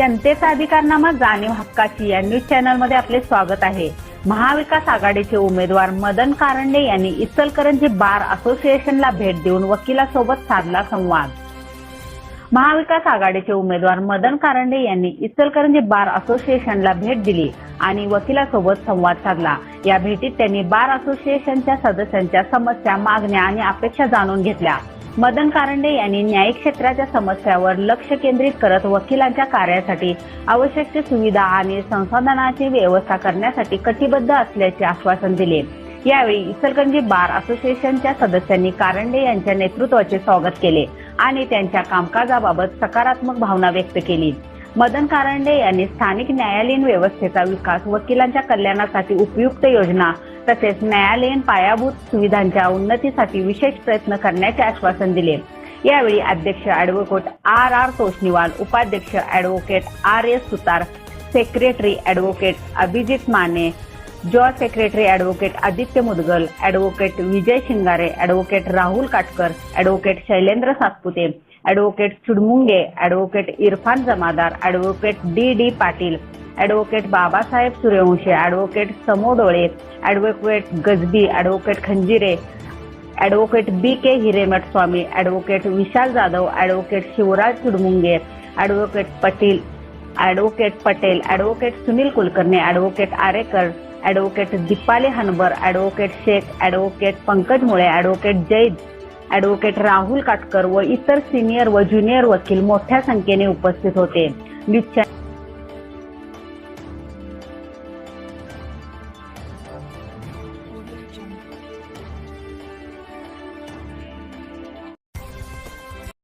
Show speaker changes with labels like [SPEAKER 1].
[SPEAKER 1] जनतेचा अधिकारनामा जाणीव हक्काची या न्यूज चॅनलमध्ये आपले स्वागत आहे. महाविकास आघाडीचे उमेदवार मदन कारंडे यांनी इचलकरंजी बार असोसिएशनला भेट देऊन वकिलासोबत साधला संवाद. महाविकास आघाडीचे उमेदवार मदन कारंडे यांनी इचलकरंजी बार असोसिएशनला भेट दिली आणि वकिलासोबत संवाद साधला. या भेटीत त्यांनी बार असोसिएशनच्या सदस्यांच्या समस्या मागण्या आणि अपेक्षा जाणून घेतल्या. मदन कारंडे यांनी न्यायिक क्षेत्राच्या समस्यावर लक्ष केंद्रित करत वकिलांच्या कार्यासाठी आवश्यक ती सुविधा आणि संसाधनाची व्यवस्था करण्यासाठी कटिबद्ध असल्याचे आश्वासन दिले. यावेळी इचलकरंजी बार असोसिएशनच्या सदस्यांनी कारंडे यांच्या नेतृत्वाचे स्वागत केले आणि त्यांच्या कामकाजाबाबत सकारात्मक भावना व्यक्त केली. मदन कारंडे यांनी स्थानिक न्यायालयीन व्यवस्थेचा विकास वकिलांच्या कल्याणासाठी उपयुक्त योजना तसेच न्यायालयीन पायाभूत सुविधांच्या उन्नतीसाठी विशेष प्रयत्न करण्याचे आश्वासन दिले. यावेळी अध्यक्ष ऍडव्होकेट आर आर तोष्णीवाल उपाध्यक्ष advocate R S Sutar secretary advocate Abhijit Mane जॉ secretary advocate Aditya Mudgal advocate Vijay Shingare advocate Rahul Katkar advocate Shailendra Satpute advocate Chudmunge advocate Irfan Jamadar advocate D D Patil advocate Babasaheb Suryavanshi advocate Samodole advocate Gajbi advocate Khanjire advocate B K Hiremath Swami advocate Vishal Jadhav advocate Shivraj Chudmunge advocate Patel advocate Patel advocate Sunil Kulkarni advocate Arekar advocate Deepali Hanbar advocate Shaikh advocate Pankaj Mule advocate Zaid advocate Rahul Katkar व इतर senior व junior वकील मोठ्या संख्येने उपस्थित होते. News